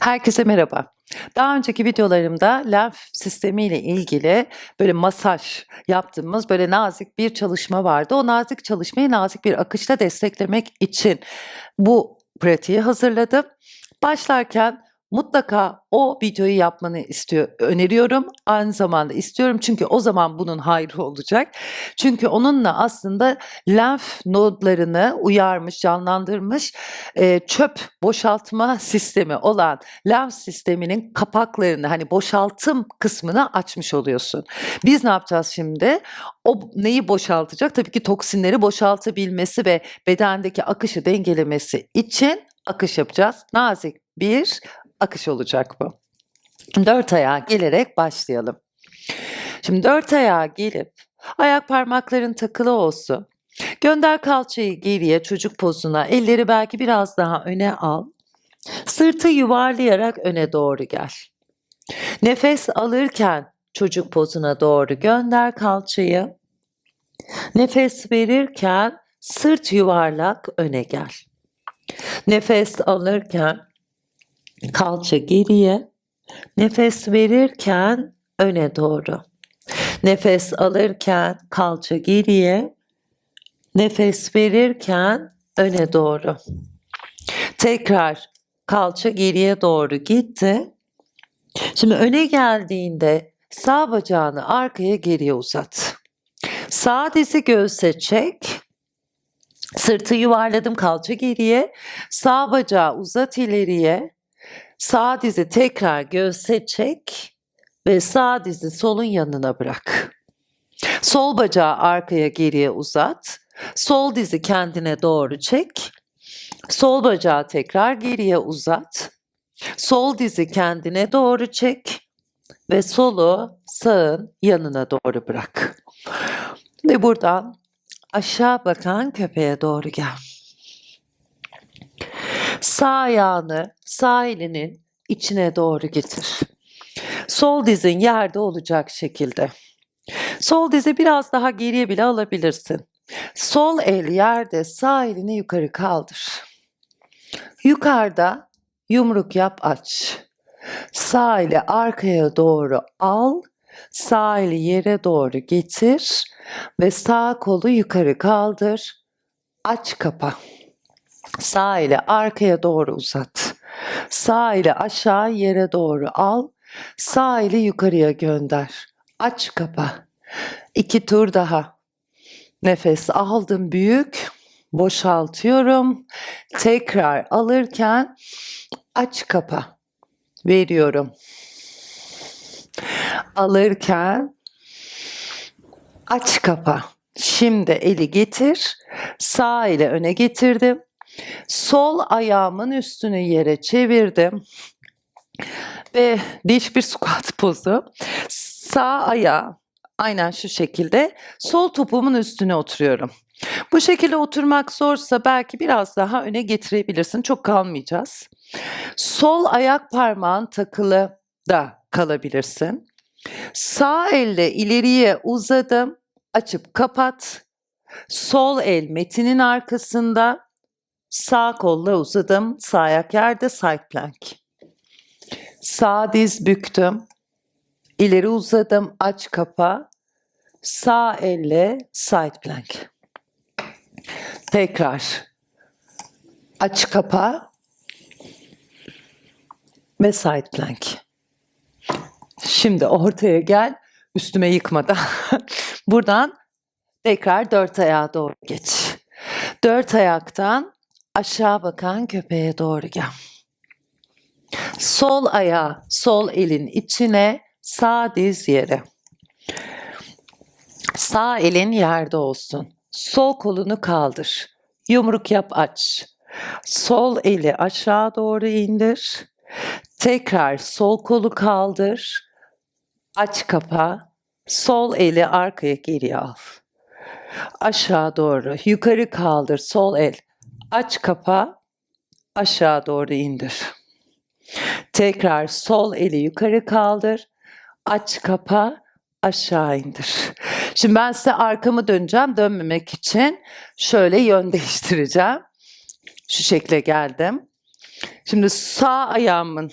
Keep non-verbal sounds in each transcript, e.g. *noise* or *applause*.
Herkese merhaba. Daha önceki videolarımda lenf sistemi ile ilgili böyle masaj yaptığımız böyle nazik bir çalışma vardı. O nazik çalışmayı nazik bir akışla desteklemek için bu pratiği hazırladım. Başlarken mutlaka o videoyu yapmanı istiyor, öneriyorum. Aynı zamanda istiyorum çünkü o zaman bunun hayrı olacak. Çünkü onunla aslında lenf nodlarını uyarmış, canlandırmış e, çöp boşaltma sistemi olan lenf sisteminin kapaklarını hani boşaltım kısmını açmış oluyorsun. Biz ne yapacağız şimdi? O neyi boşaltacak? Tabii ki toksinleri boşaltabilmesi ve bedendeki akışı dengelemesi için akış yapacağız. Nazik bir akış olacak bu. Dört ayağa gelerek başlayalım. Şimdi dört ayağa gelip ayak parmakların takılı olsun. Gönder kalçayı geriye çocuk pozuna. Elleri belki biraz daha öne al. Sırtı yuvarlayarak öne doğru gel. Nefes alırken çocuk pozuna doğru gönder kalçayı. Nefes verirken sırt yuvarlak öne gel. Nefes alırken kalça geriye. Nefes verirken öne doğru. Nefes alırken kalça geriye. Nefes verirken öne doğru. Tekrar kalça geriye doğru gitti. Şimdi öne geldiğinde sağ bacağını arkaya geriye uzat. Sağ dizi göğse çek. Sırtı yuvarladım kalça geriye. Sağ bacağı uzat ileriye. Sağ dizi tekrar göğse çek ve sağ dizi solun yanına bırak. Sol bacağı arkaya geriye uzat. Sol dizi kendine doğru çek. Sol bacağı tekrar geriye uzat. Sol dizi kendine doğru çek ve solu sağın yanına doğru bırak. Ve buradan aşağı bakan köpeğe doğru gel. Sağ ayağını sağ elinin içine doğru getir. Sol dizin yerde olacak şekilde. Sol dizi biraz daha geriye bile alabilirsin. Sol el yerde, sağ elini yukarı kaldır. Yukarıda yumruk yap aç. Sağ eli arkaya doğru al. Sağ eli yere doğru getir ve sağ kolu yukarı kaldır. Aç kapa. Sağ eli arkaya doğru uzat. Sağ eli aşağı yere doğru al. Sağ eli yukarıya gönder. Aç kapa. İki tur daha. Nefes aldım büyük. Boşaltıyorum. Tekrar alırken aç kapa. Veriyorum. Alırken aç kapa. Şimdi eli getir. Sağ ile öne getirdim. Sol ayağımın üstünü yere çevirdim. Ve diş bir squat pozu. Sağ ayağı aynen şu şekilde sol topuğumun üstüne oturuyorum. Bu şekilde oturmak zorsa belki biraz daha öne getirebilirsin. Çok kalmayacağız. Sol ayak parmağın takılı da kalabilirsin. Sağ elle ileriye uzadım. Açıp kapat. Sol el metinin arkasında. Sağ kolla uzadım. Sağ ayak yerde side plank. Sağ diz büktüm. İleri uzadım. Aç kapa. Sağ elle side plank. Tekrar. Aç kapa. Ve side plank. Şimdi ortaya gel. Üstüme yıkmadan. *laughs* Buradan tekrar dört ayağa doğru geç. Dört ayaktan aşağı bakan köpeğe doğru gel. Sol ayağı sol elin içine, sağ diz yere. Sağ elin yerde olsun. Sol kolunu kaldır. Yumruk yap aç. Sol eli aşağı doğru indir. Tekrar sol kolu kaldır. Aç kapa. Sol eli arkaya geri al. Aşağı doğru. Yukarı kaldır. Sol el. Aç kapa. Aşağı doğru indir. Tekrar sol eli yukarı kaldır. Aç kapa. Aşağı indir. Şimdi ben size arkamı döneceğim. Dönmemek için şöyle yön *laughs* değiştireceğim. Şu şekle geldim. Şimdi sağ ayağımın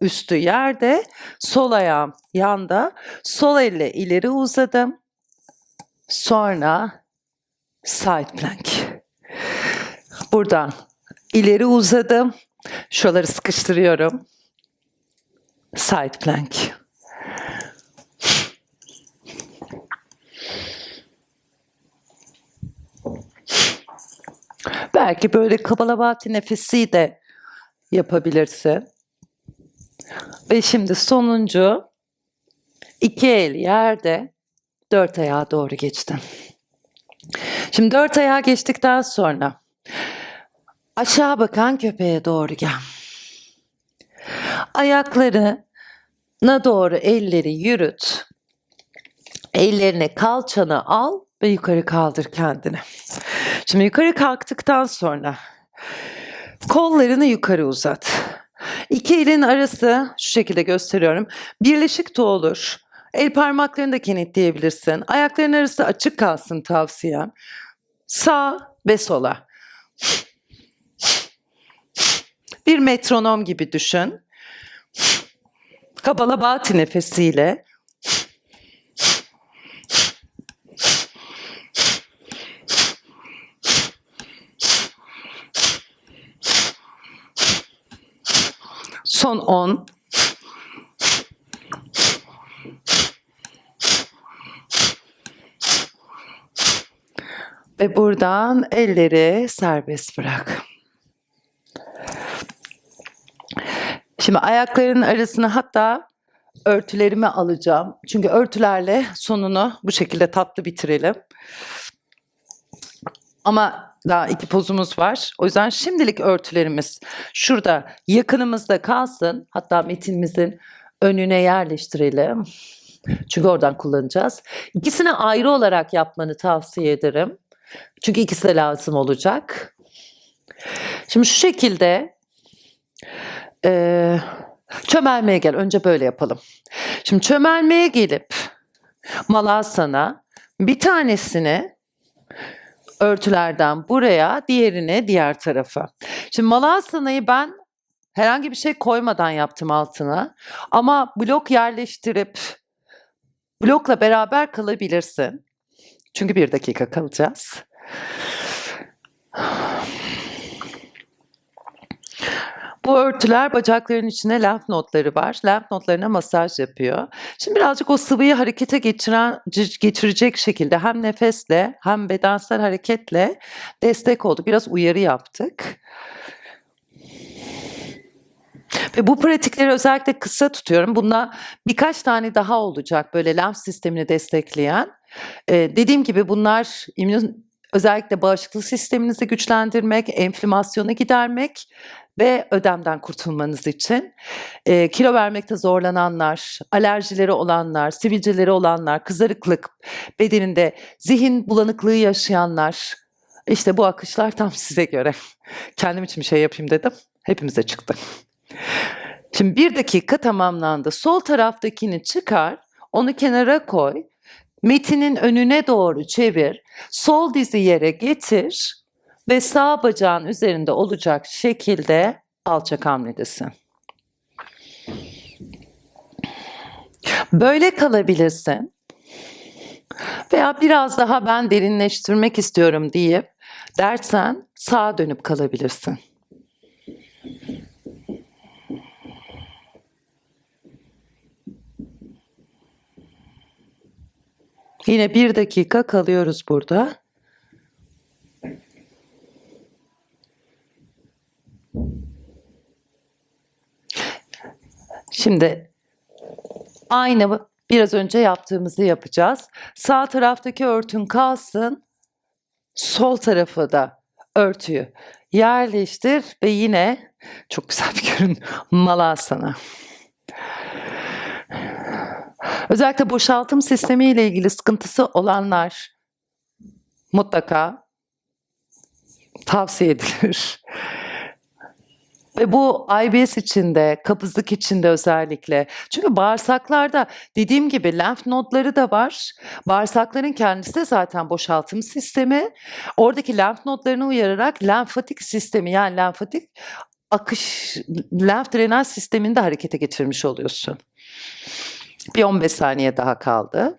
üstü yerde, sol ayağım yanda. Sol elle ileri uzadım. Sonra side plank. Buradan ileri uzadım. Şuraları sıkıştırıyorum. Side plank. Belki böyle kabalabati nefesi de yapabilirsin. Ve şimdi sonuncu iki el yerde dört ayağa doğru geçtin. Şimdi dört ayağa geçtikten sonra aşağı bakan köpeğe doğru gel. Ayaklarına doğru elleri yürüt. Ellerini kalçana al ve yukarı kaldır kendini. Şimdi yukarı kalktıktan sonra kollarını yukarı uzat. İki elin arası şu şekilde gösteriyorum. Birleşik de olur. El parmaklarını da kenetleyebilirsin. Ayakların arası açık kalsın tavsiyem. Sağ ve sola. Bir metronom gibi düşün. Kabalabati nefesiyle Son 10. Ve buradan elleri serbest bırak. Şimdi ayaklarının arasına hatta örtülerimi alacağım. Çünkü örtülerle sonunu bu şekilde tatlı bitirelim. Ama daha iki pozumuz var. O yüzden şimdilik örtülerimiz şurada yakınımızda kalsın. Hatta metinimizin önüne yerleştirelim. Çünkü oradan kullanacağız. İkisini ayrı olarak yapmanı tavsiye ederim. Çünkü ikisi de lazım olacak. Şimdi şu şekilde eee çömelmeye gel. Önce böyle yapalım. Şimdi çömelmeye gelip malasana bir tanesini örtülerden buraya, diğerini diğer tarafa. Şimdi malasanayı ben herhangi bir şey koymadan yaptım altına. Ama blok yerleştirip blokla beraber kalabilirsin. Çünkü bir dakika kalacağız. Bu örtüler bacakların içine lenf notları var. Lenf notlarına masaj yapıyor. Şimdi birazcık o sıvıyı harekete geçiren, geçirecek şekilde hem nefesle hem bedensel hareketle destek olduk. Biraz uyarı yaptık. Ve bu pratikleri özellikle kısa tutuyorum. Bunda birkaç tane daha olacak böyle lenf sistemini destekleyen. Ee, dediğim gibi bunlar immün, özellikle bağışıklık sisteminizi güçlendirmek, enflamasyonu gidermek ve ödemden kurtulmanız için. E, kilo vermekte zorlananlar, alerjileri olanlar, sivilceleri olanlar, kızarıklık bedeninde zihin bulanıklığı yaşayanlar. İşte bu akışlar tam size göre. Kendim için bir şey yapayım dedim. Hepimize çıktı. Şimdi bir dakika tamamlandı. Sol taraftakini çıkar, onu kenara koy. Metinin önüne doğru çevir. Sol dizi yere getir ve sağ bacağın üzerinde olacak şekilde alçak hamledesin. Böyle kalabilirsin. Veya biraz daha ben derinleştirmek istiyorum deyip dersen sağa dönüp kalabilirsin. Yine bir dakika kalıyoruz burada. Şimdi aynı biraz önce yaptığımızı yapacağız. Sağ taraftaki örtün kalsın. Sol tarafı da örtüyü yerleştir ve yine çok güzel bir görün *laughs* malasana. Özellikle boşaltım sistemi ile ilgili sıkıntısı olanlar mutlaka tavsiye edilir. Ve bu IBS içinde, kabızlık içinde özellikle. Çünkü bağırsaklarda dediğim gibi lenf nodları da var. Bağırsakların kendisi de zaten boşaltım sistemi. Oradaki lenf nodlarını uyararak lenfatik sistemi yani lenfatik akış, lenf drenaj sistemini de harekete geçirmiş oluyorsun. Bir 15 saniye daha kaldı.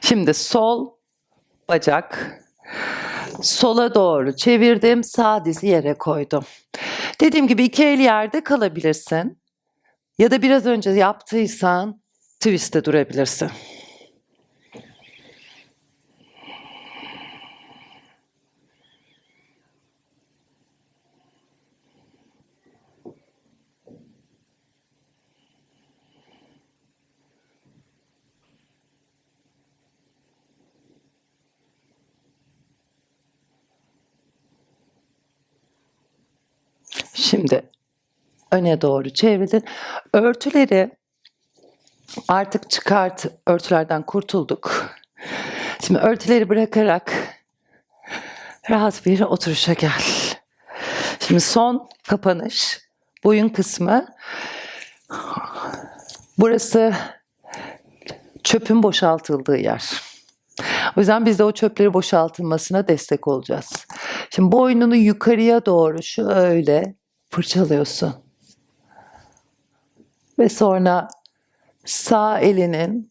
Şimdi sol bacak sola doğru çevirdim, sağ dizi yere koydum. Dediğim gibi iki el yerde kalabilirsin. Ya da biraz önce yaptıysan twist'te durabilirsin. Şimdi öne doğru çevrirdin. Örtüleri artık çıkart, örtülerden kurtulduk. Şimdi örtüleri bırakarak rahat bir oturuşa gel. Şimdi son kapanış, boyun kısmı. Burası çöpün boşaltıldığı yer. O yüzden biz de o çöpleri boşaltılmasına destek olacağız. Şimdi boynunu yukarıya doğru şöyle fırçalıyorsun. Ve sonra sağ elinin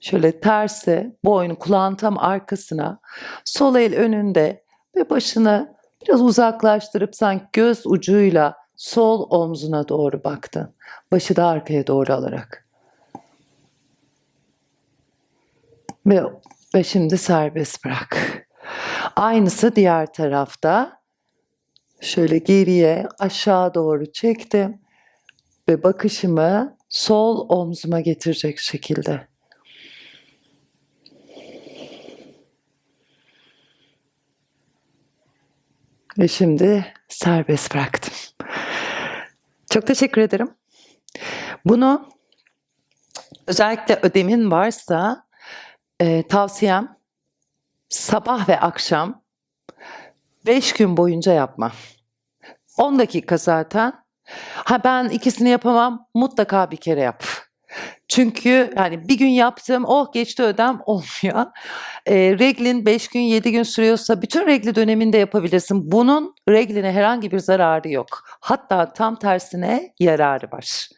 şöyle tersi boynu kulağın tam arkasına, sol el önünde ve başını biraz uzaklaştırıp sanki göz ucuyla sol omzuna doğru baktın. Başı da arkaya doğru alarak. Ve, ve şimdi serbest bırak. Aynısı diğer tarafta. Şöyle geriye aşağı doğru çektim ve bakışımı sol omzuma getirecek şekilde. Ve şimdi serbest bıraktım. Çok teşekkür ederim. Bunu özellikle ödemin varsa e, tavsiyem sabah ve akşam 5 gün boyunca yapma. 10 dakika zaten. Ha ben ikisini yapamam. Mutlaka bir kere yap. Çünkü yani bir gün yaptım, oh geçti ödem olmuyor. E, reglin 5 gün 7 gün sürüyorsa bütün regli döneminde yapabilirsin. Bunun regline herhangi bir zararı yok. Hatta tam tersine yararı var.